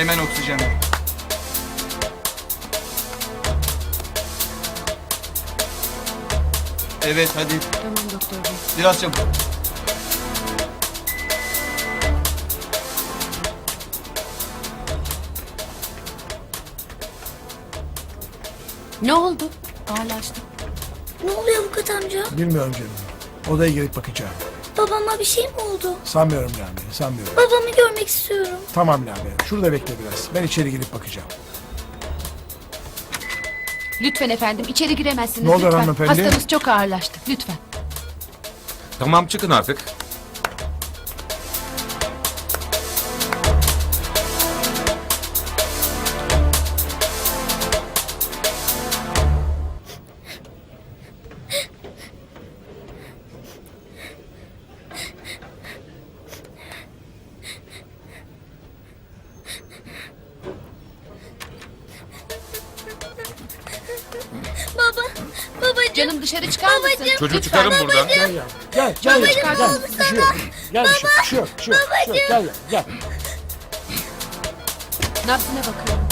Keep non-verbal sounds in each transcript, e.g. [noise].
Hemen oksijen ver. Evet hadi. Tamam doktor bey. Biraz çabuk. Ne oldu? Ağırlaştı. Ne oluyor avukat amca? Bilmiyorum canım. Odaya girip bakacağım. Babama bir şey mi oldu? Sanmıyorum Lamia, sanmıyorum. Babamı görmek istiyorum. Tamam Lamia, şurada bekle biraz. Ben içeri girip bakacağım. Lütfen efendim içeri giremezsiniz. Ne oldu lütfen. hanımefendi? Hastanız çok ağırlaştı. Lütfen. Tamam çıkın artık. Çocuğu çıkarın buradan. Gel ya, gel, gel, Babacığım, gel, ne gel. bir şey yok. Gel, ya, gel. Nabzına bakıyorum.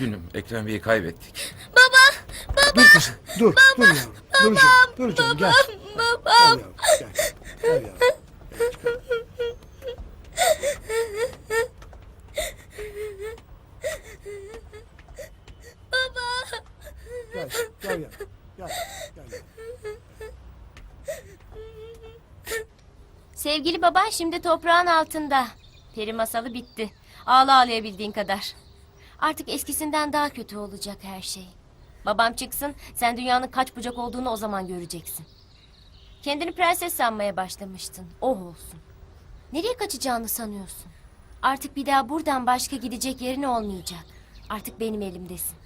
Üzgünüm Ekrem Bey'i kaybettik. Dur kızım, dur, dur yavrum, dur canım, dur canım, gel. Babam. Gel yavrum, gel, gel yavrum. Gel, gel yavrum, gel, gel yavrum. Sevgili baba şimdi toprağın altında. Peri masalı bitti. Ağla ağlayabildiğin kadar. Artık eskisinden daha kötü olacak her şey. Babam çıksın sen dünyanın kaç bucak olduğunu o zaman göreceksin. Kendini prenses sanmaya başlamıştın. Oh olsun. Nereye kaçacağını sanıyorsun? Artık bir daha buradan başka gidecek yerin olmayacak. Artık benim elimdesin.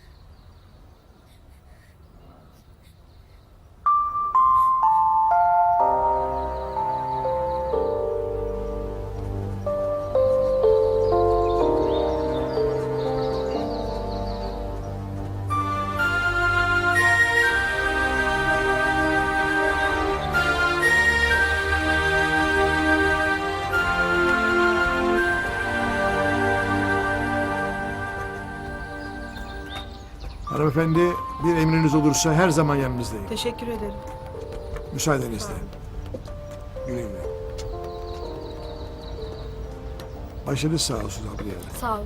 Hanımefendi, bir emriniz olursa her zaman yanınızdayım. Teşekkür ederim. Müsaadenizle. Güle güle. Başınız sağ olsun abiye. Sağ ol.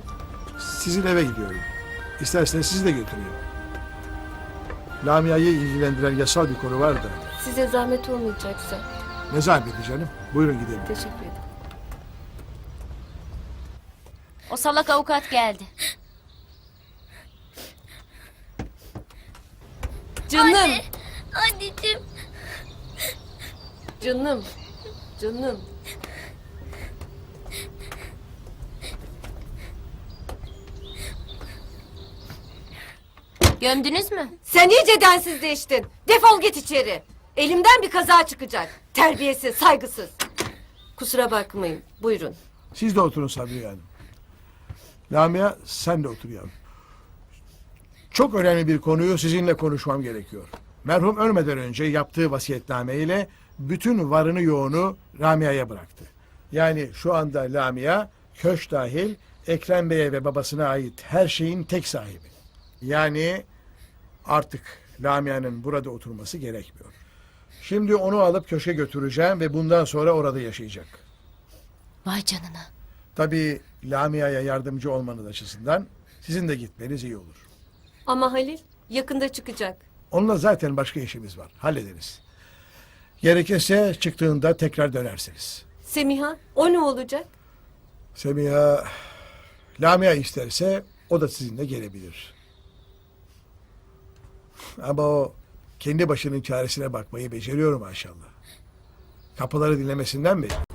Sizin eve gidiyorum. İsterseniz sizi de götüreyim. Lamia'yı ilgilendiren yasal bir konu var da. Size zahmet olmayacaksa. Ne zahmeti canım? Buyurun gidelim. Teşekkür ederim. O salak avukat geldi. Canım. Anneciğim. Canım. Canım. Gömdünüz mü? Sen iyice densizleştin. Defol git içeri. Elimden bir kaza çıkacak. Terbiyesiz, saygısız. Kusura bakmayın. Buyurun. Siz de oturun Sabriye Hanım. Lamia sen de otur yavrum. Çok önemli bir konuyu sizinle konuşmam gerekiyor. Merhum ölmeden önce yaptığı vasiyetname ile bütün varını yoğunu Lamia'ya bıraktı. Yani şu anda Lamia köş dahil Ekrem Bey'e ve babasına ait her şeyin tek sahibi. Yani artık Lamia'nın burada oturması gerekmiyor. Şimdi onu alıp köşe götüreceğim ve bundan sonra orada yaşayacak. Vay canına. Tabii Lamia'ya yardımcı olmanız açısından sizin de gitmeniz iyi olur. Ama Halil yakında çıkacak. Onunla zaten başka işimiz var. Hallederiz. Gerekirse çıktığında tekrar dönersiniz. Semiha, o ne olacak? Semiha, Lamia isterse o da sizinle gelebilir. Ama o kendi başının çaresine bakmayı beceriyor maşallah. Kapıları dinlemesinden belli.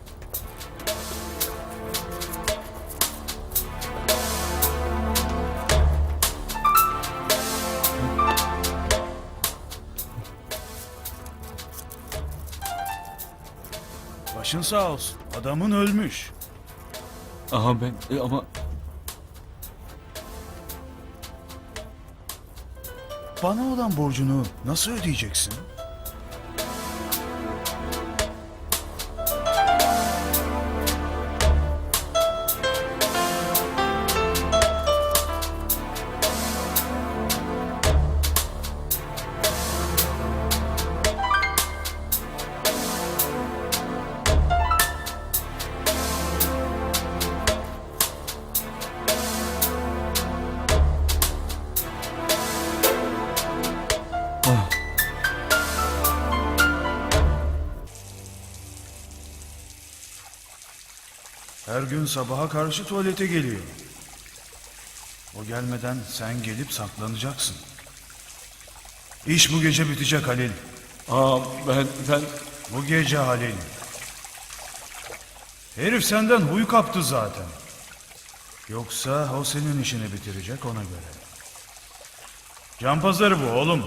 Başın sağ olsun. Adamın ölmüş. Aha ben e, ama Bana olan borcunu nasıl ödeyeceksin? Gün sabaha karşı tuvalete geliyor. O gelmeden sen gelip saklanacaksın. İş bu gece bitecek Halil. aa ben ben Bu gece Halil. Herif senden huy kaptı zaten. Yoksa o senin işini bitirecek ona göre. Can pazarı bu oğlum.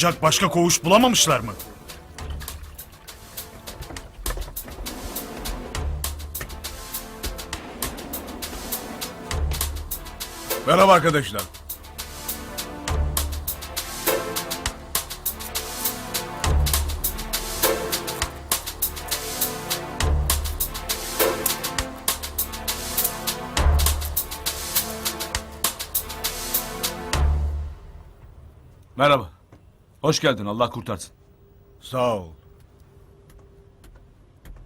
Yatıracak başka koğuş bulamamışlar mı? Merhaba arkadaşlar. Merhaba. Hoş geldin. Allah kurtarsın. Sağ ol.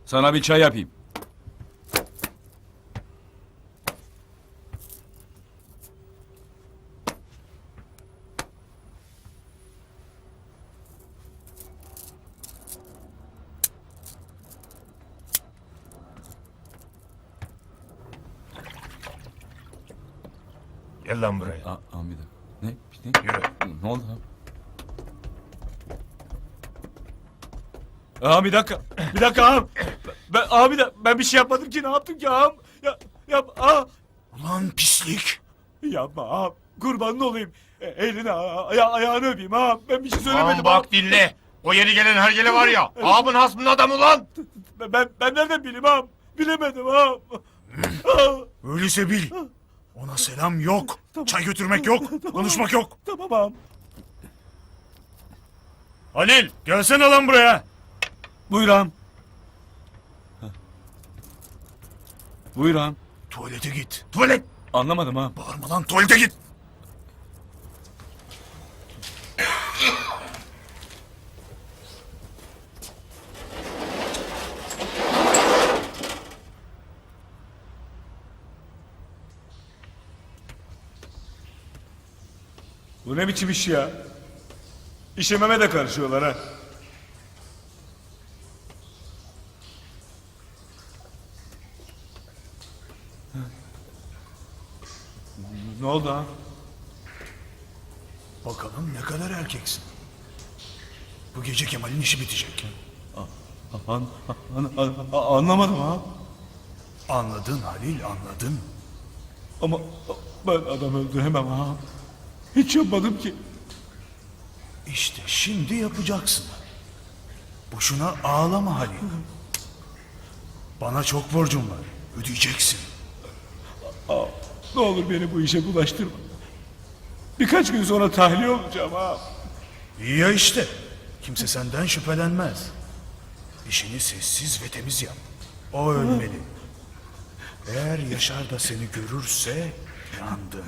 Sana bir çay yapayım. Gel lan buraya. Aa, dakika. Ne? Ne? Yürü. Ne oldu abi? Ağam bir dakika. Bir dakika ağam. Ben, ağam bir dakika. Ben bir şey yapmadım ki. Ne yaptım ki ağam? Ya, yap, ağam. Ulan pislik. Yapma ağam. Kurbanın olayım. E, elini, aya, aya- ayağını öpeyim ağam. Ben bir şey söylemedim Ağam bak dinle. O yeni gelen hergele var ya. Ağamın hasmının adamı lan. Ben, ben, ben nereden bileyim ağam? Bilemedim ağam. Ağam. Öyleyse bil. Ona selam yok. Çay götürmek yok. Konuşmak yok. Tamam ağam. Halil gelsene lan buraya. Buyur ağam. Buyur ağam. Tuvalete git. Tuvalet. Anlamadım ağam. Bağırma lan tuvalete git. Bu ne biçim iş ya? İşememe de karışıyorlar ha. Oldu ha? Bakalım ne kadar erkeksin. Bu gece Kemal'in işi bitecek. An, an- an- an- anlamadım ha. Anladın Halil anladın. Ama ben adam öldüremem ha. Hiç yapmadım ki. İşte şimdi yapacaksın. Boşuna ağlama Halil. Bana çok borcum var. Ödeyeceksin. Ne olur beni bu işe bulaştırma. Birkaç gün sonra tahliye olacağım ha. İyi ya işte. Kimse senden şüphelenmez. İşini sessiz ve temiz yap. O ölmeli. Eğer Yaşar da seni görürse yandı.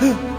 Hadi. [laughs]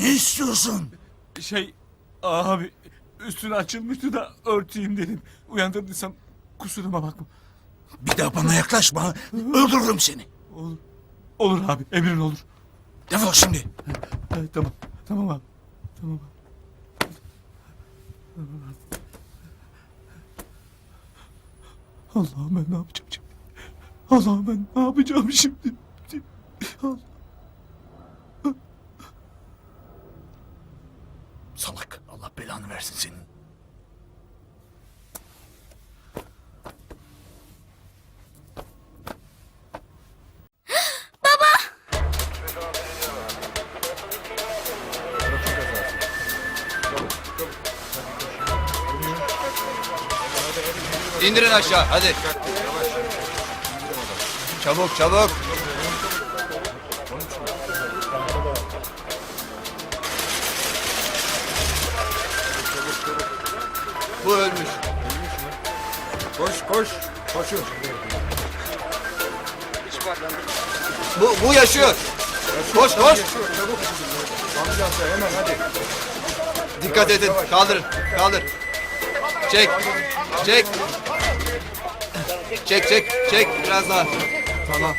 Ne istiyorsun? Şey abi üstüne açılmıştı da örteyim dedim. Uyandırdıysam kusuruma bakma. Bir daha bana yaklaşma. Öldürürüm seni. Olur. Olur abi emrin olur. Defol şimdi. Evet, tamam. Tamam abi. Tamam abi. Allah'ım ben ne yapacağım şimdi? Allah'ım ben ne yapacağım şimdi? Allah. Salak. Allah belanı versin [gasps] senin. İndirin aşağı hadi. Çabuk çabuk. Bu ölmüş. Koş koş. Koşun. Bu, bu yaşıyor. Koş koş. Dikkat edin. Kaldırın. Kaldır. Çek. Çek. Çek çek çek biraz daha. Tamam.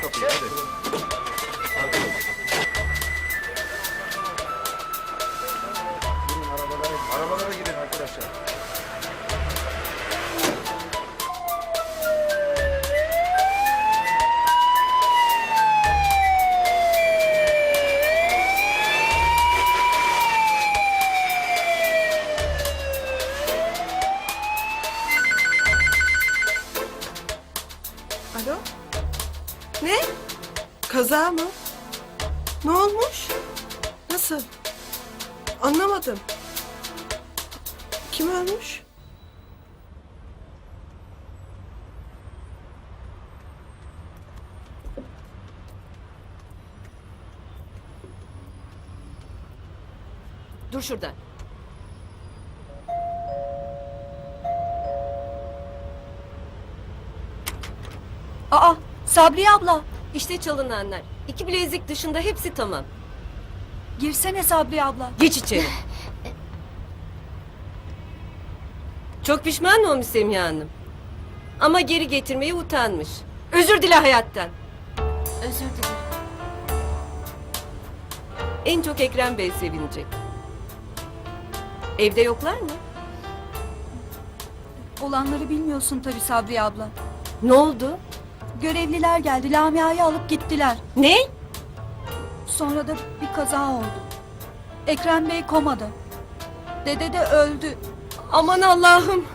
Dur şurada. Aa Sabriye abla. İşte çalınanlar. İki bilezik dışında hepsi tamam. Girsene Sabriye abla. Geç içeri. Çok pişman olmuş Semiha Hanım. Ama geri getirmeye utanmış. Özür dile hayattan. Özür dilerim. En çok Ekrem Bey sevinecek. Evde yoklar mı? Olanları bilmiyorsun tabii Sabriye abla. Ne oldu? Görevliler geldi Lamia'yı alıp gittiler. Ne? Sonra da bir kaza oldu. Ekrem Bey komada. Dede de öldü. Aman Allah'ım.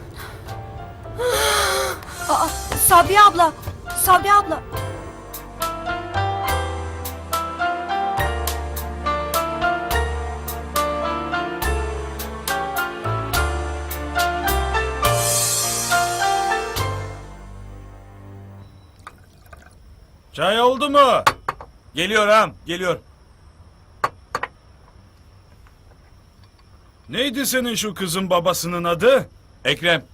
Aa Sabriye abla. Sabriye abla. Çay oldu mu? Geliyor ağam, geliyor. Neydi senin şu kızın babasının adı? Ekrem.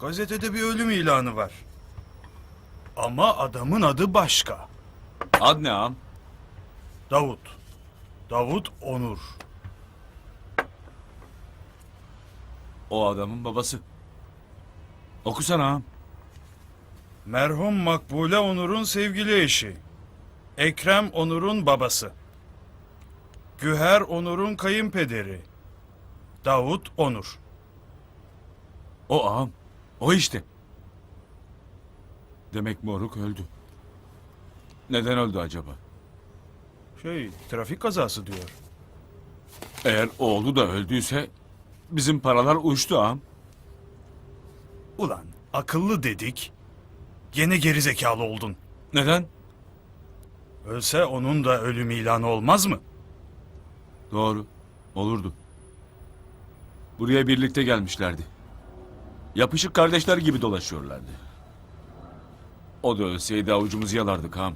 Gazetede bir ölüm ilanı var. Ama adamın adı başka. Ad ne ağam? Davut. Davut Onur. O adamın babası. Okusana ağam. Merhum Makbule Onur'un sevgili eşi. Ekrem Onur'un babası. Güher Onur'un kayınpederi. Davut Onur. O ağam. O işte. Demek moruk öldü. Neden öldü acaba? Şey, trafik kazası diyor. Eğer oğlu da öldüyse bizim paralar uçtu ağam. Ulan akıllı dedik. Gene geri zekalı oldun. Neden? Ölse onun da ölüm ilanı olmaz mı? Doğru. Olurdu. Buraya birlikte gelmişlerdi. Yapışık kardeşler gibi dolaşıyorlardı. O da ölseydi avucumuzu yalardık ağam.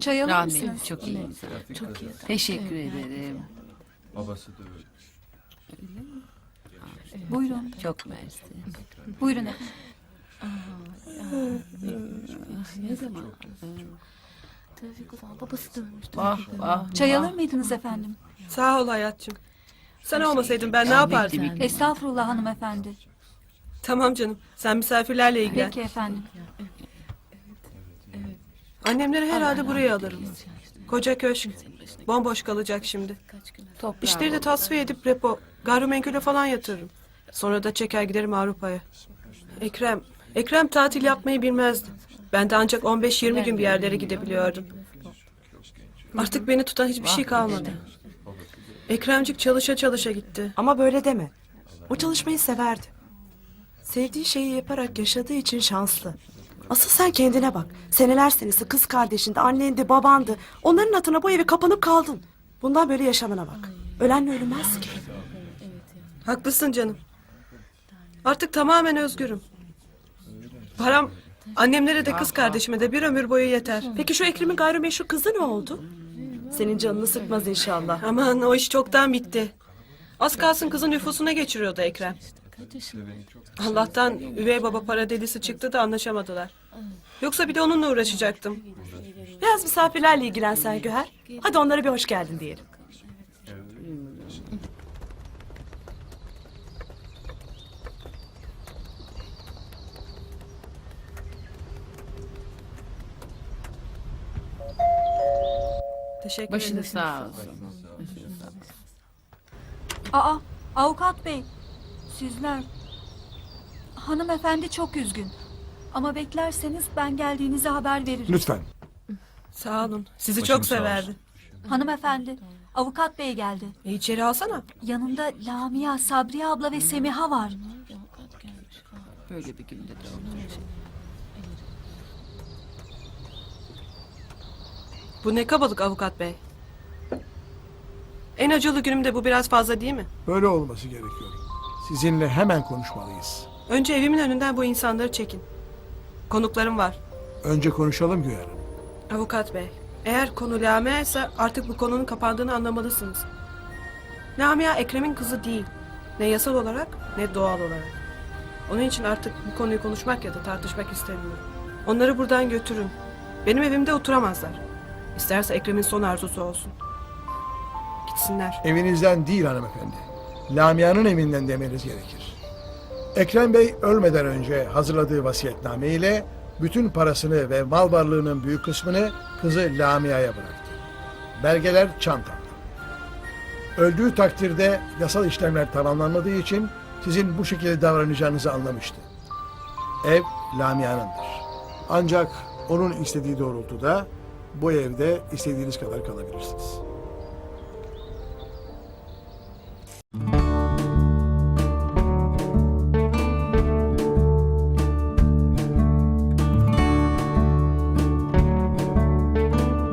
Çay alır Rahmi mısınız? çok iyi. Çok iyi. Teşekkür ederim. Buyurun. Çok mersi. Buyurun efendim. Ne zaman? Ah ah. Çay alır mıydınız efendim? Sağ ol hayatçım. Sen olmasaydın ben ne yapardım? Estağfurullah hanımefendi. Tamam canım. Sen misafirlerle ilgilen. Peki efendim. Annemleri herhalde buraya alırım. Koca köşk. Bomboş kalacak şimdi. Toprağı İşleri de tasfiye edip repo, gayrimenkule falan yatırırım. Sonra da çeker giderim Avrupa'ya. Ekrem, Ekrem tatil yapmayı bilmezdi. Ben de ancak 15-20 gün bir yerlere gidebiliyordum. Artık beni tutan hiçbir şey kalmadı. Ekremcik çalışa çalışa gitti. Ama böyle deme. O çalışmayı severdi. Sevdiği şeyi yaparak yaşadığı için şanslı. Asıl sen kendine bak. Seneler senesi kız kardeşindi, annendi, babandı. Onların hatırına bu eve kapanıp kaldın. Bundan böyle yaşamına bak. Ölenle ölünmez ki. Haklısın canım. Artık tamamen özgürüm. Param annemlere de kız kardeşime de bir ömür boyu yeter. Peki şu Ekrem'in gayrimeşru kızı ne oldu? Senin canını sıkmaz inşallah. Aman o iş çoktan bitti. Az kalsın kızın nüfusuna geçiriyordu Ekrem. Allah'tan üvey baba para delisi çıktı da anlaşamadılar. Yoksa bir de onunla uğraşacaktım. Biraz misafirlerle ilgilensen Güher. Hadi onlara bir hoş geldin diyelim. Teşekkür Başınız ederim. sağ olsun. Aa avukat bey. Sizler. Hanımefendi çok üzgün. Ama beklerseniz ben geldiğinizi haber veririm. Lütfen. Sağ olun. Sizi Başınız çok sağ olsun. severdi. Hanımefendi. Avukat bey geldi. E içeri alsana. Yanında Lamia, Sabriye abla ve Semiha var. Böyle bir günde de olacak. Bu ne kabalık avukat bey. En acılı günümde bu biraz fazla değil mi? Böyle olması gerekiyor. Sizinle hemen konuşmalıyız. Önce evimin önünden bu insanları çekin. Konuklarım var. Önce konuşalım Güher. Avukat bey, Eğer konu Lamia ise artık bu konunun kapandığını anlamalısınız. Lamia Ekrem'in kızı değil. Ne yasal olarak ne doğal olarak. Onun için artık bu konuyu konuşmak ya da tartışmak istemiyorum. Onları buradan götürün. Benim evimde oturamazlar. İsterse Ekrem'in son arzusu olsun. Gitsinler. Evinizden değil hanımefendi. Lamia'nın evinden demeniz gerekir. Ekrem Bey ölmeden önce hazırladığı vasiyetname ile bütün parasını ve mal varlığının büyük kısmını kızı Lamia'ya bıraktı. Belgeler çantamda. Öldüğü takdirde yasal işlemler tamamlanmadığı için sizin bu şekilde davranacağınızı anlamıştı. Ev Lamia'nındır. Ancak onun istediği doğrultuda bu evde istediğiniz kadar kalabilirsiniz.